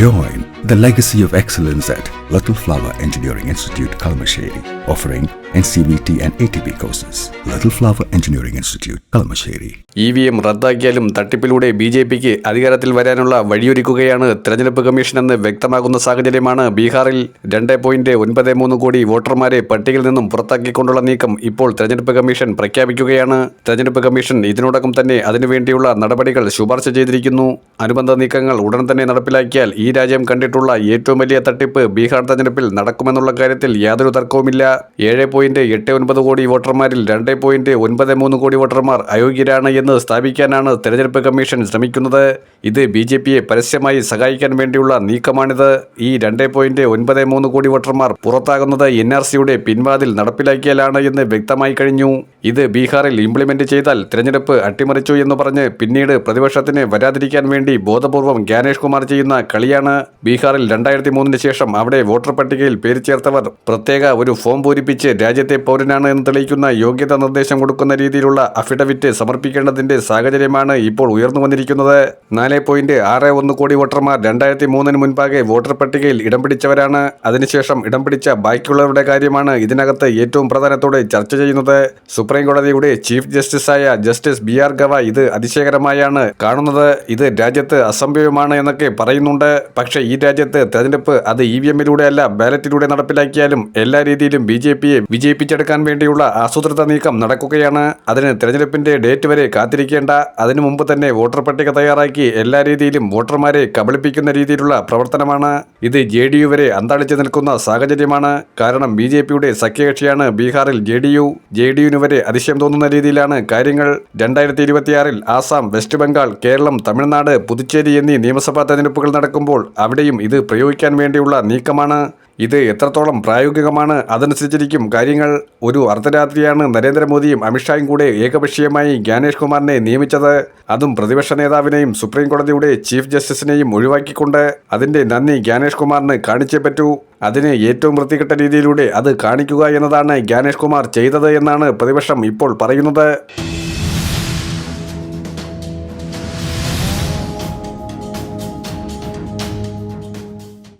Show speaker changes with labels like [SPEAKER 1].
[SPEAKER 1] Join the legacy of excellence at Little Flower Engineering Institute, Kalamasheri, offering NCVT and ATP courses. Little Flower Engineering Institute, Kalamasheri.
[SPEAKER 2] E V M റദ്ദാക്കിയാലും തട്ടിപ്പിലൂടെ B J പിക്ക് അധികാരത്തിൽ വരാനുള്ള വഴിയൊരുക്കുകയാണ് തെരഞ്ഞെടുപ്പ് commission എന്ന് വ്യക്തമാകുന്ന സാഹചര്യമാണ് ബീഹാറിൽ രണ്ട് പോയിന്റ് ഒൻപത് മൂന്ന് കോടി വോട്ടർമാരെ പട്ടികയിൽ നിന്നും പുറത്താക്കിക്കൊണ്ടുള്ള നീക്കം ഇപ്പോൾ തെരഞ്ഞെടുപ്പ് കമ്മീഷൻ പ്രഖ്യാപിക്കുകയാണ് തെരഞ്ഞെടുപ്പ് കമ്മീഷൻ ഇതിനോടകം തന്നെ അതിനുവേണ്ടിയുള്ള നടപടികൾ ശുപാർശ ചെയ്തിരിക്കുന്നു അനുബന്ധ നീക്കങ്ങൾ ഉടൻ തന്നെ നടപ്പിലാക്കിയാൽ ഈ രാജ്യം കണ്ടിട്ടുള്ള ഏറ്റവും വലിയ തട്ടിപ്പ് ബീഹാർ തെരഞ്ഞെടുപ്പിൽ നടക്കുമെന്നുള്ള കാര്യത്തിൽ യാതൊരു തർക്കവുമില്ല. ഏഴ് പോയിന്റ് എട്ട് ഒൻപത് കോടി വോട്ടർമാരിൽ രണ്ട് പോയിന്റ് ഒൻപത് മൂന്ന് കോടി വോട്ടർമാർ അയോഗ്യരാണ് എന്ന് സ്ഥാപിക്കാനാണ് തെരഞ്ഞെടുപ്പ് കമ്മീഷൻ ശ്രമിക്കുന്നത്. ഇത് ബി ജെ പിയെ പരസ്യമായി സഹായിക്കാൻ വേണ്ടിയുള്ള നീക്കമാണിത്. ഈ രണ്ട് പോയിന്റ് ഒൻപത് മൂന്ന് കോടി വോട്ടർമാർ പുറത്താകുന്നത് എൻ ആർ സിയുടെ പിൻവാതിൽ നടപ്പിലാക്കിയാലാണ് എന്ന് വ്യക്തമായി കഴിഞ്ഞു. ഇത് ബീഹാറിൽ ഇംപ്ലിമെന്റ് ചെയ്താൽ തെരഞ്ഞെടുപ്പ് അട്ടിമറിച്ചു എന്ന് പറഞ്ഞ് പിന്നീട് പ്രതിപക്ഷത്തിന് വരാതിരിക്കാൻ വേണ്ടി ബോധപൂർവം ജ്ഞാനേഷ് കുമാർ ചെയ്യുന്ന കളിയാണ്. ബീഹാറിൽ രണ്ടായിരത്തി മൂന്നിന് ശേഷം അവിടെ വോട്ടർ പട്ടികയിൽ പേര് ചേർത്തവർ പ്രത്യേക ഒരു ഫോം പൂരിപ്പിച്ച് രാജ്യത്തെ പൗരനാണ് എന്ന് തെളിയിക്കുന്ന യോഗ്യതാ നിർദ്ദേശം കൊടുക്കുന്ന രീതിയിലുള്ള അഫിഡവിറ്റ് സമർപ്പിക്കേണ്ടതിന്റെ സാഹചര്യമാണ് ഇപ്പോൾ ഉയർന്നു വന്നിരിക്കുന്നത്. നാല് പോയിന്റ് ആറ് ഒന്ന് കോടി വോട്ടർമാർ രണ്ടായിരത്തി മൂന്നിന് മുൻപാകെ വോട്ടർ പട്ടികയിൽ ഇടം പിടിച്ചവരാണ്. അതിനുശേഷം ഇടം പിടിച്ച ബാക്കിയുള്ളവരുടെ കാര്യമാണ് ഇതിനകത്ത് ഏറ്റവും പ്രധാനത്തോടെ ചർച്ച ചെയ്യുന്നത്. സുപ്രീം കോടതിയുടെ ചീഫ് ജസ്റ്റിസായ ജസ്റ്റിസ് ബി ആർ ഗവ ഇത് അതിശയകരമായാണ് കാണുന്നത്. ഇത് രാജ്യത്ത് അസംഭവ്യമാണ് എന്നൊക്കെ പറയുന്നുണ്ട്. പക്ഷേ ഈ രാജ്യത്ത് തെരഞ്ഞെടുപ്പ് അത് ഇ വി എമ്മിലൂടെ അല്ല ബാലറ്റിലൂടെ നടപ്പിലാക്കിയാലും എല്ലാ രീതിയിലും ബി ജെ പിയെ വിജയിപ്പിച്ചെടുക്കാൻ വേണ്ടിയുള്ള ആസൂത്രിത നീക്കം നടക്കുകയാണ്. അതിന് തെരഞ്ഞെടുപ്പിന്റെ ഡേറ്റ് വരെ കാത്തിരിക്കേണ്ട. അതിനു മുമ്പ് തന്നെ വോട്ടർ പട്ടിക തയ്യാറാക്കി എല്ലാ രീതിയിലും വോട്ടർമാരെ കബളിപ്പിക്കുന്ന രീതിയിലുള്ള പ്രവർത്തനമാണ്. ഇത് ജെ ഡി യു വരെ അന്താളിച്ചു നിൽക്കുന്ന സാഹചര്യമാണ്. കാരണം ബി ജെ പിയുടെ സഖ്യകക്ഷിയാണ് ബീഹാറിൽ J D U. J D യുവിന് വരെ അതിശയം തോന്നുന്ന രീതിയിലാണ് കാര്യങ്ങൾ. രണ്ടായിരത്തി ഇരുപത്തിയാറിൽ ആസാം വെസ്റ്റ് ബംഗാൾ കേരളം തമിഴ്നാട് പുതുച്ചേരി എന്നീ നിയമസഭാ തെരഞ്ഞെടുപ്പുകൾ നടക്കുമ്പോൾ അവിടെയും ഇത് പ്രയോഗിക്കാൻ വേണ്ടിയുള്ള നീക്കമാണ്. ഇത് എത്രത്തോളം പ്രായോഗികമാണ് അതനുസരിച്ചിരിക്കും കാര്യങ്ങൾ. ഒരു അർദ്ധരാത്രിയാണ് നരേന്ദ്രമോദിയും അമിത്ഷായും കൂടെ ഏകപക്ഷീയമായി ജ്ഞാനേഷ് കുമാറിനെ നിയമിച്ചത്. അതും പ്രതിപക്ഷ നേതാവിനെയും സുപ്രീം കോടതിയുടെ ചീഫ് ജസ്റ്റിസിനെയും ഒഴിവാക്കിക്കൊണ്ട് അതിന്റെ നന്ദി ജ്ഞാനേഷ് കുമാറിന് കാണിച്ചേ പറ്റൂ. അതിന് ഏറ്റവും വൃത്തികെട്ട രീതിയിലൂടെ അത് കാണിക്കുക എന്നതാണ് ജ്ഞാനേഷ് കുമാർ ചെയ്തത് എന്നാണ് പ്രതിപക്ഷം ഇപ്പോൾ പറയുന്നത്.